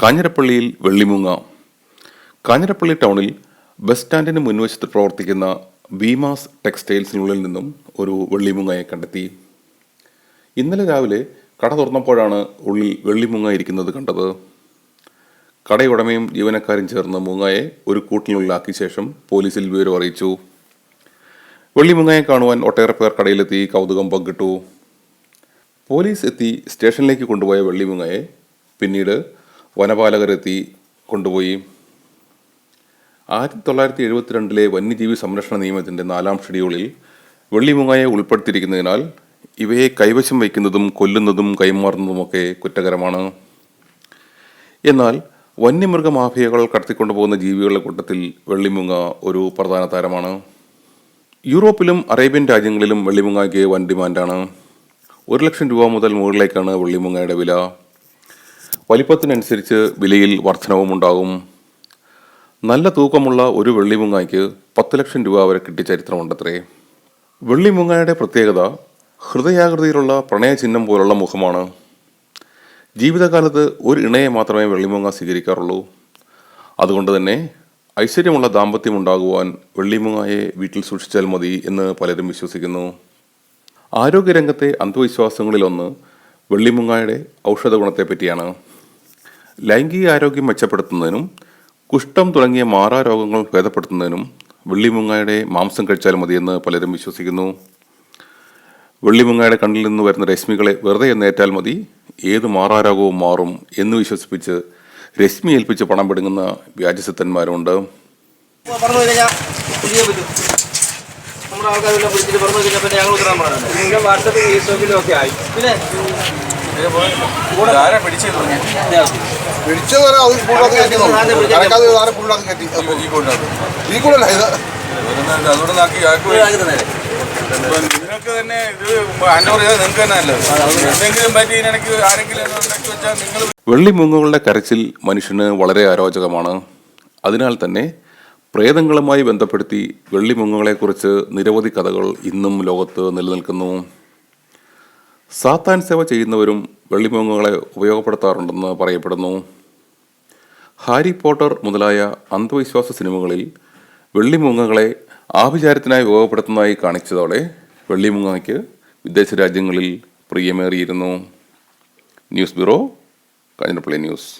കാഞ്ഞിരപ്പള്ളിയിൽ വെള്ളിമുങ്ങ. കാഞ്ഞിരപ്പള്ളി ടൗണിൽ ബസ് സ്റ്റാൻഡിന് മുൻവശത്ത് പ്രവർത്തിക്കുന്ന ബീമാസ് ടെക്സ്റ്റൈൽസിനുള്ളിൽ നിന്നും ഒരു വെള്ളിമുങ്ങയെ കണ്ടെത്തി. ഇന്നലെ രാവിലെ കട തുറന്നപ്പോഴാണ് ഉള്ളിൽ വെള്ളിമുങ്ങ ഇരിക്കുന്നത് കണ്ടത്. കടയുടമയും ജീവനക്കാരും ചേർന്ന് മുങ്ങയെ ഒരു കൂട്ടിനുള്ളിലാക്കിയ ശേഷം പോലീസിൽ വിവരം അറിയിച്ചു. വെള്ളിമുങ്ങയെ കാണുവാൻ ഒട്ടേറെ പേർ കടയിലെത്തി കൗതുകം പങ്കിട്ടു. പോലീസ് എത്തി സ്റ്റേഷനിലേക്ക് കൊണ്ടുപോയ വെള്ളിമുങ്ങയെ പിന്നീട് വനപാലകരെത്തി കൊണ്ടുപോയി. ആയിരത്തി തൊള്ളായിരത്തി എഴുപത്തിരണ്ടിലെ വന്യജീവി സംരക്ഷണ നിയമത്തിന്റെ നാലാം ഷെഡ്യൂളിൽ വെള്ളിമുങ്ങയെ ഉൾപ്പെടുത്തിയിരിക്കുന്നതിനാൽ ഇവയെ കൈവശം വയ്ക്കുന്നതും കൊല്ലുന്നതും കൈമാറുന്നതുമൊക്കെ കുറ്റകരമാണ്. എന്നാൽ വന്യമൃഗ മാഫിയകൾ കടത്തിക്കൊണ്ടുപോകുന്ന ജീവികളുടെ കൂട്ടത്തിൽ വെള്ളിമുങ്ങ ഒരു പ്രധാന താരമാണ്. യൂറോപ്പിലും അറേബ്യൻ രാജ്യങ്ങളിലും വെള്ളിമുങ്ങയ്ക്ക് വൻ ഡിമാൻഡാണ്. ഒരു ലക്ഷം രൂപ മുതൽ മുകളിലേക്കാണ് വെള്ളിമുങ്ങയുടെ വില. വലിപ്പത്തിനനുസരിച്ച് വിലയിൽ വർധനവും ഉണ്ടാകും. നല്ല തൂക്കമുള്ള ഒരു വെള്ളിമുങ്ങായ്ക്ക് പത്ത് ലക്ഷം രൂപ വരെ കിട്ടിയ ചരിത്രമുണ്ടത്രേ. വെള്ളിമുങ്ങായുടെ പ്രത്യേകത ഹൃദയാകൃതിയിലുള്ള പ്രണയചിഹ്നം പോലുള്ള മുഖമാണ്. ജീവിതകാലത്ത് ഒരു ഇണയെ മാത്രമേ വെള്ളിമുങ്ങ സ്വീകരിക്കാറുള്ളൂ. അതുകൊണ്ട് തന്നെ ഐശ്വര്യമുള്ള ദാമ്പത്യം ഉണ്ടാകുവാൻ വെള്ളിമുങ്ങയെ വീട്ടിൽ സൂക്ഷിച്ചാൽ മതി എന്ന് പലരും വിശ്വസിക്കുന്നു. ആരോഗ്യരംഗത്തെ അന്ധവിശ്വാസങ്ങളിലൊന്ന് വെള്ളിമുങ്ങായുടെ ഔഷധ ഗുണത്തെ പറ്റിയാണ് ലൈംഗിക ആരോഗ്യം മെച്ചപ്പെടുത്തുന്നതിനും കുഷ്ഠം തുടങ്ങിയ മാറാരോഗങ്ങൾ ഭേദപ്പെടുത്തുന്നതിനും വെള്ളിമുങ്ങയുടെ മാംസം കഴിച്ചാൽ മതിയെന്ന് പലരും വിശ്വസിക്കുന്നു. വെള്ളിമുങ്ങയുടെ കണ്ണിൽ നിന്ന് വരുന്ന രശ്മികളെ വെറുതെ എന്നേറ്റാൽ മതി ഏത് മാറാരോഗവും മാറും എന്ന് വിശ്വസിപ്പിച്ച് രശ്മി ഏൽപ്പിച്ച് പണം പിടുങ്ങുന്ന വ്യാജസിദ്ധന്മാരുണ്ട് നമ്മുടെ ആൾക്കാരെല്ലാം പറഞ്ഞു പിന്നെ ഞങ്ങൾ വാട്സപ്പിൽ ആയി. പിന്നെ പിടിച്ചത് പിടിച്ചു വരാൻ അത് കൂടുതലൊക്കെ കയറ്റി കണക്കാതെ ആരെ കൂടുതലൊക്കെ കയറ്റി. ഈ കൂടല്ല ഇത്. നിങ്ങൾക്ക് തന്നെ. ഇത് അന്നൂറ് ചെയ്താൽ നിങ്ങൾക്ക് തന്നെ നല്ലത് എന്തെങ്കിലും പറ്റി ഇതിനിടയ്ക്ക് ആരെങ്കിലും ഉണ്ടാക്കി വെച്ചാൽ നിങ്ങൾ വെള്ളിമുങ്ങുകളുടെ കരച്ചിൽ മനുഷ്യന് വളരെ അരോചകമാണ്. അതിനാൽ തന്നെ പ്രേതങ്ങളുമായി ബന്ധപ്പെടുത്തി വെള്ളിമുങ്ങുകളെക്കുറിച്ച് നിരവധി കഥകൾ ഇന്നും ലോകത്ത് നിലനിൽക്കുന്നു. സാത്താൻ സേവ ചെയ്യുന്നവരും വെള്ളിമുങ്ങുകളെ ഉപയോഗപ്പെടുത്താറുണ്ടെന്ന് പറയപ്പെടുന്നു. ഹാരി പോട്ടർ മുതലായ അന്ധവിശ്വാസ സിനിമകളിൽ വെള്ളിമുങ്ങകളെ ആഭിചാരത്തിനായി ഉപയോഗപ്പെടുത്തുന്നതായി കാണിച്ചതോടെ വെള്ളിമുങ്ങയ്ക്ക് വിദേശ രാജ്യങ്ങളിൽ പ്രിയമേറിയിരുന്നു. News bureau Kanjirappally news.